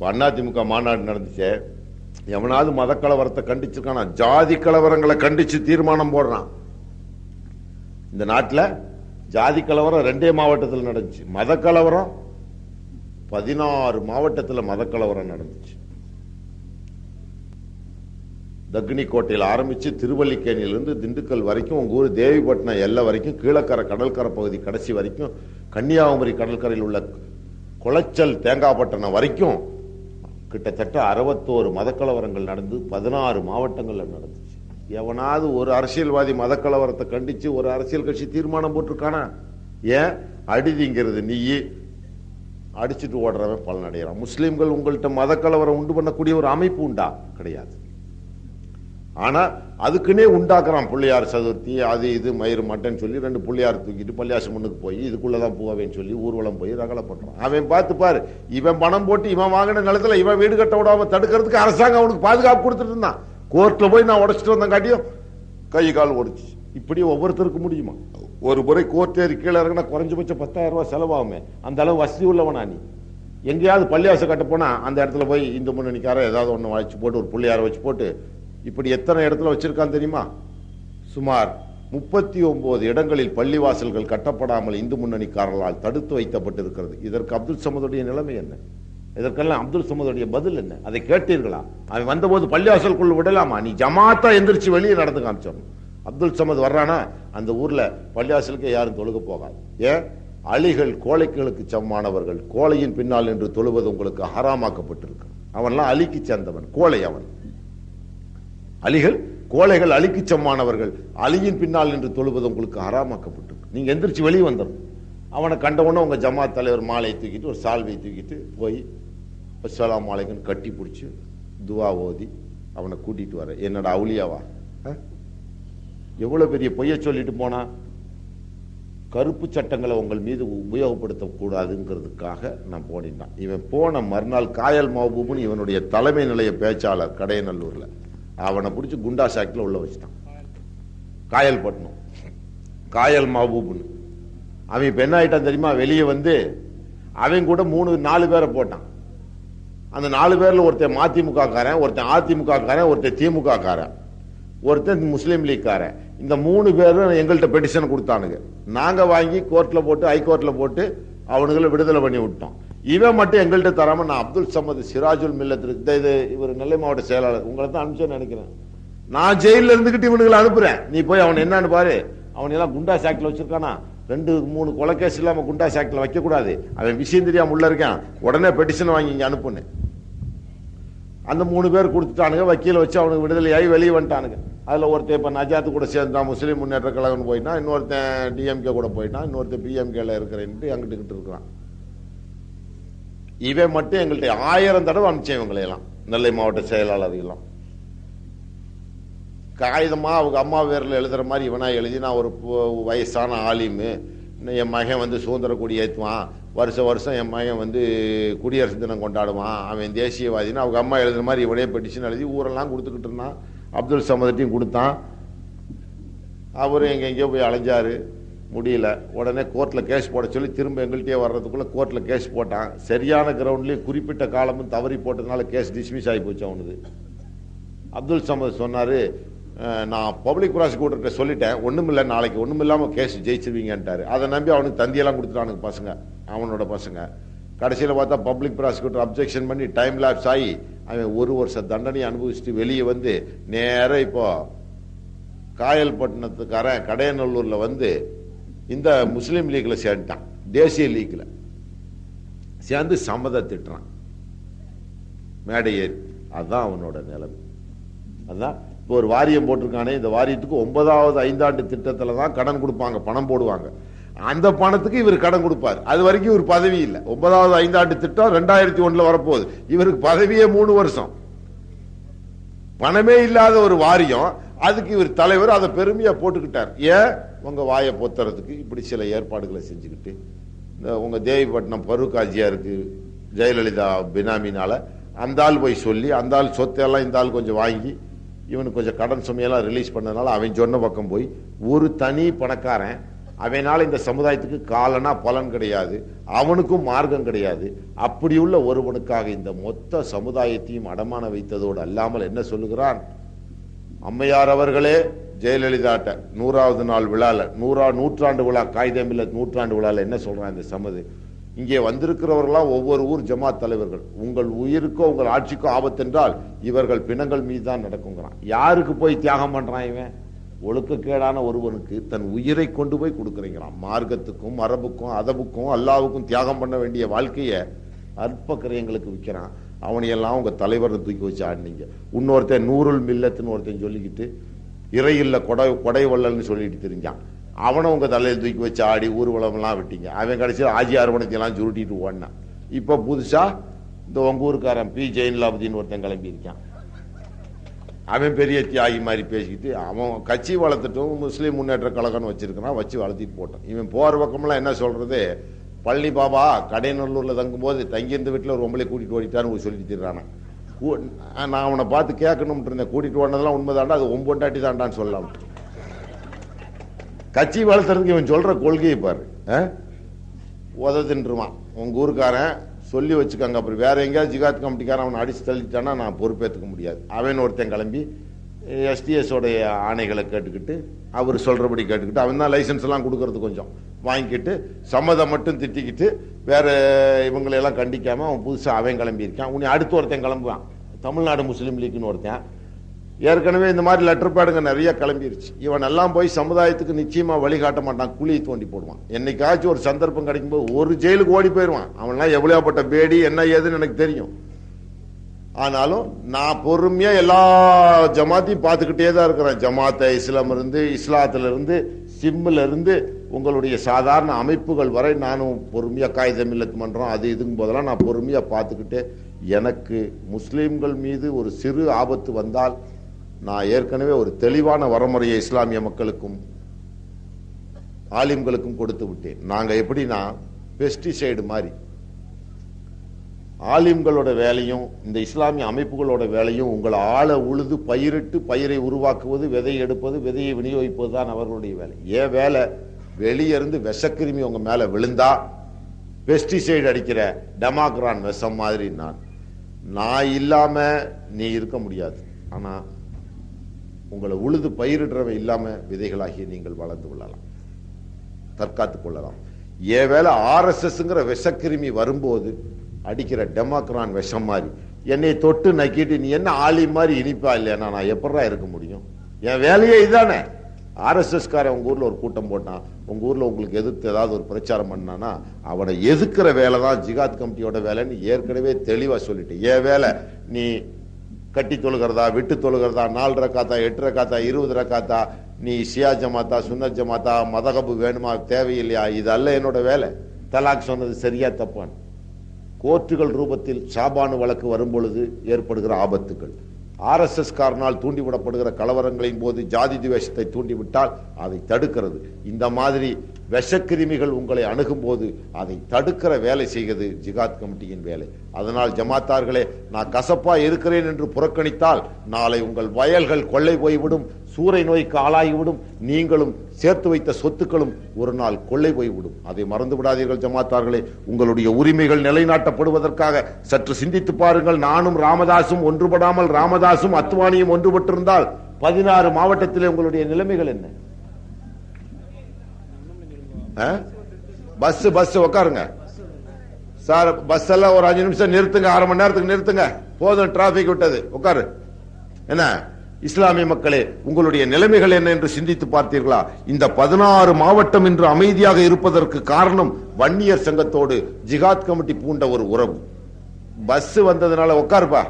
இப்போ அதிமுக மாநாடு நடந்துச்சே எவனாவது மத கலவரத்தை கண்டிச்சிருக்கானா? ஜாதி கலவரங்களை கண்டிச்சு தீர்மானம் போடுறான். இந்த நாட்டில் ஜாதி கலவரம் ரெண்டே மாவட்டத்தில் நடந்துச்சு. மத கலவரம் பதினாறு மாவட்டத்தில் மத கலவரம் நடந்துச்சு. தக்னி கோட்டையில் ஆரம்பித்து திருவல்லிக்கேணியிலிருந்து திண்டுக்கல் வரைக்கும் உங்கள் ஊர் தேவிப்பட்டினம் எல்லை வரைக்கும் கீழக்கரை கடற்கரை பகுதி கடைசி வரைக்கும் கன்னியாகுமரி கடற்கரையில் உள்ள குளச்சல் தேங்காய்பட்டினம் வரைக்கும் கிட்டத்தட்ட அறுபத்தோரு மதக்கலவரங்கள் நடந்து பதினாறு மாவட்டங்கள்ல நடந்துச்சு. எவனாவது ஒரு அரசியல்வாதி மதக்கலவரத்தை கண்டிச்சு ஒரு அரசியல் கட்சி தீர்மானம் போட்டிருக்கானா? ஏன்? அடிதிங்கிறது நீயே. அடிச்சுட்டு ஓடுறவன் பலன் அடைகிறான் முஸ்லீம்கள் உங்கள்கிட்ட மதக்கலவரம் உண்டு பண்ணக்கூடிய ஒரு அமைப்பு உண்டா? கிடையாது. ஆனா அதுக்குன்னே உண்டாக்குறான் பிள்ளையார் சதுர்த்தி அது இது மயிறு மட்டன் சொல்லி ரெண்டு பிள்ளையார் தூக்கிட்டு பள்ளியாசம் முன்னுக்கு போய் இதுக்குள்ளதான் போவேன்னு சொல்லி ஊர்வலம் போய் ரகலை பண்றான் அவன் பார்த்து பாரு இவன் பணம் போட்டு இவன் வாங்கின நிலத்துல இவன் வீடு கட்ட விடாம தடுக்கிறதுக்கு அரசாங்கம் அவனுக்கு பாதுகாப்பு கொடுத்துட்டு இருந்தான். கோர்ட்ல போய் நான் உடச்சிட்டு வந்தேன் காட்டியும் கை கால் ஒடிச்சு. இப்படி ஒவ்வொருத்தருக்கு முடியுமா? ஒரு முறை கோர்ட்டேரி கீழே இறங்கினா குறைஞ்சபட்சம் பத்தாயிரம் ரூபாய் செலவாகுமே. அந்த அளவு வசதி உள்ளவனா நீ? எங்கேயாவது பள்ளியாசம் கட்ட போனா அந்த இடத்துல போய் இந்து முன்னணிக்கார ஏதாவது ஒன்று வச்சு போட்டு ஒரு பிள்ளையாரை வச்சு போட்டு இப்படி எத்தனை இடத்துல வச்சிருக்கான் தெரியுமா? சுமார் முப்பத்தி ஒன்பது இடங்களில் பள்ளிவாசல்கள் கட்டப்படாமல் இந்து முன்னணிக்காரர்களால் தடுத்து வைக்கப்பட்டிருக்கிறது. இதற்கு அப்துல் சமதுடைய நிலைமை என்ன? இதற்கெல்லாம் அப்துல் சமதுடைய பதில் என்ன? அதை கேட்டீர்களா? அவன் வந்தபோது பள்ளிவாசலுக்குள்ள விடலாமா? நீ ஜமாத்தா எந்திரிச்சு வெளியே நடந்து காமிச்சோம் அப்துல் சமத் வர்றானா? அந்த ஊர்ல பள்ளிவாசலுக்கு யாரும் தொழுக போகாது. ஏன்? அலிகள் கோழைகளுக்கு சமமானவர்கள். கோழையின் பின்னால் என்று தொழுவது உங்களுக்கு ஹராமாக்கப்பட்டிருக்கு அவன்லாம் அலிக்கு சேர்ந்தவன். கோழை அவன். அலிகள் கோழைகள் அலிக்கு சம்மானவர்கள். அலியின் பின்னால் நின்று தொழுவது உங்களுக்கு ஹராமாக்கப்பட்டு. நீங்க எந்திரிச்சு வெளியே வந்துடும் அவனை கண்டவொன்னே உங்க ஜமாத் தலைவர் மாலையை தூக்கிட்டு ஒரு சால்வை தூக்கிட்டு போய் அஸ்லாம் அலைக்கும் கட்டி பிடிச்சி துவா ஓதி அவனை கூட்டிட்டு வர. என்னடா அவுளியாவா? ஆ? பெரிய பொய்ய சொல்லிட்டு போனா? கருப்பு சட்டங்களை உங்கள் மீது உபயோகப்படுத்த கூடாதுங்கிறதுக்காக நான் போனிட்டான் இவன் போன மறுநாள் காயல் மாபூபுன்னு இவனுடைய தலைமை நிலைய பேச்சாளர் கடையநல்லூர்ல. அவனை பிடிச்சி குண்டா சாக்கில் உள்ள வச்சுட்டான். காயல்பட்டினம் காயல் மாபூபுன்னு அவன் இப்போ என்ன தெரியுமா? வெளியே வந்து அவன் கூட மூணு நாலு பேரை போட்டான். அந்த நாலு பேரில் ஒருத்தன் மதிமுக காரன் ஒருத்தன் அதிமுக காரன் ஒருத்தன் திமுக காரன் ஒருத்தன் முஸ்லீம் லீக் காரன் இந்த மூணு பேரும் எங்கள்கிட்ட பெட்டிஷன் கொடுத்தானுங்க. நாங்கள் வாங்கி கோர்ட்டில் போட்டு ஹைகோர்ட்டில் போட்டு அவனுங்களை விடுதலை பண்ணி விட்டோம். இவன் மட்டும் எங்கள்கிட்ட தராம நான் அப்துல் சமது சிராஜுல் மில்லத் இந்த இது இவர் நெல்லை மாவட்ட செயலாளர். உங்களை தான் அனுப்பிச்சேன்னு நினைக்கிறேன். நான் ஜெயிலில் இருந்துகிட்டு இவனுங்களை அனுப்புறேன். நீ போய் அவன் என்னன்னு பாரு. அவன் எல்லாம் குண்டா சாக்கில் வச்சிருக்கானா? ரெண்டு மூணு கொலைக்கேஸ் இல்லாமல் குண்டா சாக்கில் வைக்கக்கூடாது. அவன் விஷயம் தெரியாம உள்ள இருக்கான். உடனே பெட்டிஷன் வாங்கி இங்கே அனுப்புனேன். அந்த மூணு பேர் கொடுத்துட்டானுங்க. வக்கீல வச்சு அவனுக்கு விடுதலையாகி வெளியே வந்துட்டானுங்க. அதில் ஒருத்தன் இப்போ நஜாத்து கூட சேர்ந்தான் முஸ்லீம் முன்னேற்ற கழகம் போயிட்டான் இன்னொருத்தன் டிஎம்கே கூட போயிட்டான். இன்னொருத்தன் பிஎம்கேல இருக்கிறேன்ட்டு அங்கிட்டு இருக்கிறான். இவன் மட்டும் எங்கள்கிட்ட ஆயிரம் தடவை அனுப்பிச்சேன் இவங்களையெல்லாம் நெல்லை மாவட்ட செயலாளர்கள்லாம். காகிதமாக அவங்க அம்மா பேரில் எழுதுகிற மாதிரி இவனாக எழுதி நான் ஒரு வயசான ஆலிமு. என் மகன் வந்து சுதந்திர கொடி ஏற்றுவான் வருஷம் வருஷம் என் மகன் வந்து குடியரசு தினம் கொண்டாடுவான். அவன் தேசியவாதின்னு அவங்க அம்மா எழுதுற மாதிரி இவனே பெட்டிஷன் எழுதி ஊரெல்லாம் கொடுத்துக்கிட்டு இருந்தான். அப்துல் சமதத்தையும் கொடுத்தான். அவரும் எங்கெங்கேயோ போய் அலைஞ்சாரு. முடியல. உடனே கோர்ட்டில் கேஸ் போட சொல்லி திரும்ப எங்கள்கிட்டயே வர்றதுக்குள்ளே கோர்ட்டில் கேஸ் போட்டான். சரியான கிரவுண்ட்லேயே குறிப்பிட்ட காலமும் தவறி போட்டதுனால கேஸ் டிஸ்மிஸ் ஆகி போச்சு அவனுது. அப்துல் சமத் சொன்னார் நான் பப்ளிக் ப்ராசிக்யூட்டர்கிட்ட சொல்லிட்டேன். ஒண்ணுமில்ல நாளைக்கு ஒண்ணுமில்லாம கேஸ் ஜெயிச்சிருவீங்கன்ட்டார். அதை நம்பி அவனுக்கு தந்தியெல்லாம் கொடுத்துட்டானுங்க பசங்க அவனோட பசங்க. கடைசியில் பார்த்தா பப்ளிக் ப்ராசிக்யூட்டர் அப்ஜெக்ஷன் பண்ணி டைம் லேப்ஸ் ஆகி அவன் ஒரு வருஷம் தண்டனையை அனுபவிச்சுட்டு வெளியே வந்து நேராக இப்போ காயல்பட்டினத்துக்காரன் கடையநல்லூரில் வந்து இந்த முஸ்லீம் லீக்ல சேர்ந்துட்டான். தேசிய லீக்ல. சேர்ந்து சம்மத திட்டுறான். மேடை ஏறி. அதுதான் அவனோட நிலைமை. அதுதான் இப்போ ஒரு வாரியம் போட்டிருக்கானே இந்த வாரியத்துக்கு ஒன்பதாவது ஐந்தாண்டு திட்டத்தில் தான் கடன் கொடுப்பாங்க பணம் போடுவாங்க. அந்த பணத்துக்கு இவர் கடன் கொடுப்பார். அது வரைக்கும் இவர் பதவி இல்லை. ஒன்பதாவது ஐந்தாண்டு திட்டம் ரெண்டாயிரத்தி ஒன்றில் வரப்போகுது. இவருக்கு பதவியே மூணு வருஷம். பணமே இல்லாத ஒரு வாரியம் அதுக்கு இவர் தலைவர் அதை பெருமையாக போட்டுக்கிட்டார். ஏன்? உங்கள் வாயை பொத்துறதுக்கு இப்படி சில ஏற்பாடுகளை செஞ்சுக்கிட்டு. இந்த உங்கள் தேவிப்பட்டினம் பரூக் ஜெயலலிதா பினாமினால் அந்த ஆள் போய் சொல்லி அந்த ஆள் சொத்தையெல்லாம் இந்த ஆள் கொஞ்சம் வாங்கி இவனுக்கு கொஞ்சம் கடன் சுமையெல்லாம் ரிலீஸ் பண்ணதுனால அவன் சொன்ன பக்கம் போய் ஒரு தனி பணக்காரன் அவனால் இந்த சமுதாயத்துக்கு காலனா பலன் கிடையாது அவனுக்கும் மார்க்கம் கிடையாது. அப்படி உள்ள ஒருவனுக்காக இந்த மொத்த சமுதாயத்தையும் அடமான வைத்ததோடு அல்லாமல் என்ன சொல்லுகிறான்? அம்மையார் அவர்களே ஜெயலலிதாட்ட நூறாவது நாள் விழால நூறா நூற்றாண்டு விழா காகிதமில்ல நூற்றாண்டு விழால என்ன சொல்றான் இந்த சமது? இங்கே வந்திருக்கிறவர்களாம் ஒவ்வொரு ஊர் ஜமாத் தலைவர்கள். உங்கள் உயிருக்கோ உங்கள் ஆட்சிக்கோ ஆபத்தென்றால் இவர்கள் பிணங்கள் மீது தான் நடக்குங்கிறான். யாருக்கு போய் தியாகம் பண்றான் இவன்? ஒழுக்கக்கேடான ஒருவனுக்கு தன் உயிரை கொண்டு போய் கொடுக்குறீங்கிறான் மார்க்கத்துக்கும் மரபுக்கும் அதபுக்கும் அல்லாவுக்கும் தியாகம் பண்ண வேண்டிய வாழ்க்கையை அற்பக்கிரியங்களுக்கு விற்கிறான். அவனையெல்லாம் உங்க தலைவரை தூக்கி வச்சு ஆடினீங்க. இன்னொருத்தன் நூறுல் மில்லத்துன்னு ஒருத்தன் சொல்லிக்கிட்டு இறையில் கொடை கொடை வள்ளல்னு சொல்லிட்டு தெரிஞ்சான். அவனை உங்க தலையில் தூக்கி வச்சு ஆடி ஊர்வலம்லாம் விட்டீங்க. அவன் கடைசியில் ஆஜி அரவணத்தையெல்லாம் சுருட்டிட்டு ஓடினான். இப்போ புதுசா இந்த உங்க ஊருக்காரன் பி. ஜெயின்லாபதினு ஒருத்தன் கிளம்பி இருக்கான் அவன் பெரிய தியாகி மாதிரி பேசிக்கிட்டு அவன் கட்சி வளர்த்துட்டும் முஸ்லீம் முன்னேற்ற கழகம்னு வச்சிருக்கிறான் வச்சு வளர்த்திட்டு போட்டான். இவன் போகிற பக்கம்லாம் என்ன சொல்றது? பழனி பாபா கடைநல்லூரில் தங்கும்போது தங்கியிருந்த வீட்டில் ஒரு ஒம்பளை கூட்டிகிட்டு ஓடிட்டான்னு சொல்லிட்டு திடுறானா நான் அவனை பார்த்து கேட்கணும்ட்டு இருந்தேன். கூட்டிகிட்டு ஓடினதெல்லாம் உண்மைதாண்டா அது ஒம்பொண்டாட்டி தாண்டான்னு சொல்லலாம். கட்சி வளர்த்துறதுக்கு இவன் சொல்கிற கொள்கையை பாரு ஆ? உத தின்றுவான். உங்கள் ஊருக்காரன் சொல்லி வச்சுக்கோங்க. அப்புறம் வேற எங்கேயாவது ஜிகாத் கமிட்டிக்காரன் அவனை அடித்து தள்ளிட்டானா நான் பொறுப்பேற்றுக்க முடியாது. அவன் ஒருத்தன் கிளம்பி எஸ்டிஎஸ்ஸோடைய ஆணைகளை கேட்டுக்கிட்டு அவர் சொல்கிறபடி கேட்டுக்கிட்டு அவன் தான் லைசன்ஸ் எல்லாம் கொடுக்கறது கொஞ்சம். வாங்கிக்கிட்டு சம்மதம் மட்டும் திட்டிக்கிட்டு வேறு இவங்களையெல்லாம் கண்டிக்காமல் அவன் புதுசாக அவன் கிளம்பி இருக்கான் உன்னை அடுத்து ஒருத்தன் கிளம்புவான். தமிழ்நாடு முஸ்லீம் லீக்னு ஒருத்தன். ஏற்கனவே இந்த மாதிரி லெட்டர் பேடுங்க நிறைய கிளம்பிருச்சு. இவன் எல்லாம் போய் சமுதாயத்துக்கு நிச்சயமாக வழிகாட்ட மாட்டான். குழியை தோண்டி போடுவான். என்னைக்காச்சும் ஒரு சந்தர்ப்பம் கிடைக்கும்போது ஒரு ஜெயிலுக்கு ஓடி போயிடுவான் அவன்லாம் எவ்வளோப்பட்ட பேடி என்ன ஏதுன்னு எனக்கு தெரியும். ஆனாலும் நான் பொறுமையாக எல்லா ஜமாத்தையும் பார்த்துக்கிட்டே தான் இருக்கிறேன். ஜமாத்தை இஸ்லாம் இருந்து இஸ்லாத்துல இருந்து சிம்மில் இருந்து உங்களுடைய சாதாரண அமைப்புகள் வரை நானும் பொறுமையாக காகித மில்லத் மன்றம் அது இதுங்கும் போதெல்லாம் நான் பொறுமையாக பார்த்துக்கிட்டு எனக்கு முஸ்லீம்கள் மீது ஒரு சிறு ஆபத்து வந்தால் நான் ஏற்கனவே ஒரு தெளிவான வரமுறையை இஸ்லாமிய மக்களுக்கும் ஆலிம்களுக்கும் கொடுத்து விட்டேன். நாங்கள் எப்படின்னா பெஸ்டிசைடு மாதிரி. ஆலிம்களோட வேலையும் இந்த இஸ்லாமிய அமைப்புகளோட வேலையும் உங்களை ஆளை உழுது பயிரிட்டு பயிரை உருவாக்குவது விதை எடுப்பது விதையை விநியோகிப்பது தான் அவர்களுடைய வேலை. ஏன் வேலை? வெளியே இருந்து விஷக்கிருமி உங்க மேல விழுந்தா பெஸ்டிசைடு அடிக்கிற டெமாக்ரான் விஷம் மாதிரி நான். நான் இல்லாம நீ இருக்க முடியாது. ஆனா உங்களை உழுது பயிரிடுறவன் இல்லாம விதைகளாகிய நீங்கள் வளர்ந்து கொள்ளலாம். தற்காத்துக் கொள்ளலாம். ஏன் வேலை ஆர்எஸ்எஸ்ங்கிற விஷக்கிருமி வரும்போது அடிக்கிற டெமாக்ரான் விஷம் மாதிரி என்னை தொட்டு நக்கிட்டு நீ என்ன ஆளி மாதிரி இனிப்பா இல்லையா நான் எப்படா இருக்க முடியும்? என் வேலையே இதுதானே ஆர்எஸ்எஸ் காரன் உங்க ஊர்ல ஒரு கூட்டம் போட்டான். உங்கள் ஊரில் உங்களுக்கு எதிர்த்து ஏதாவது ஒரு பிரச்சாரம் பண்ணானா அவனை எதுக்கிற வேலை தான் ஜிகாத் கமிட்டியோட வேலைன்னு ஏற்கனவே தெளிவாக சொல்லிட்டேன் ஏன் வேலை நீ கட்டி தொழுகிறதா விட்டு தொழுகிறதா நாலு ரக்காத்தா எட்டு ரக்காத்தா இருபது ரக்காத்தா நீ ஷியா ஜமாத்தா சுன்னத் ஜமாத்தா மதகபு வேணுமா தேவையில்லையா இது அல்ல என்னோட வேலை. தலாக் சொன்னது சரியா தப்பான். கோர்ட்டுகள் ரூபத்தில் சாபானு வழக்கு வரும்பொழுது ஏற்படுகிற ஆபத்துக்கள். ஆர்எஸ்எஸ் காரனால் தூண்டிவிடப்படுகிற கலவரங்களின் போது ஜாதி துவேஷத்தை தூண்டிவிட்டால் அதை தடுக்கிறது. இந்த மாதிரி விஷக்கிருமிகள் உங்களை அணுகும் போது அதை தடுக்கிற வேலை செய்கிறது ஜிகாத் கமிட்டியின் வேலை. அதனால் ஜமாத்தார்களே நான் கசப்பா இருக்கிறேன் என்று புறக்கணித்தால் நாளை உங்கள் வயல்கள் கொள்ளை போய்விடும். சூறை நோய்க்கு ஆளாகிவிடும். நீங்களும் சேர்த்து வைத்த சொத்துக்களும் ஒரு நாள் கொள்ளை போய்விடும். அதை மறந்து விடாதீர்கள் ஜமாத்தார்களே. உங்களுடைய உரிமைகள் நிலைநாட்டப்படுவதற்காக சற்று சிந்தித்து பாருங்கள். நானும் ராமதாசும் ஒன்றுபடாமல் ராமதாசும் அத்வானியும் ஒன்றுபட்டிருந்தால் பதினாறு மாவட்டத்திலே உங்களுடைய நிலைமைகள் என்ன? பஸ் பஸ் உட்காருங்க சார் பஸ் எல்லாம் ஒரு அஞ்சு நிமிஷம் நிறுத்துங்க. அரை மணி நேரத்துக்கு நிறுத்துங்க. போதும் டிராபிக் விட்டது. உட்காரு என்ன? இஸ்லாமிய மக்களே உங்களுடைய நிலைமைகள் என்ன என்று சிந்தித்து பார்த்தீர்களா? இந்த பதினாறு மாவட்டம் இன்று அமைதியாக இருப்பதற்கு காரணம் வன்னியர் சங்கத்தோடு ஜிகாத் கமிட்டி பூண்ட ஒரு உறவு. பஸ் வந்ததுனால உட்காருப்பா.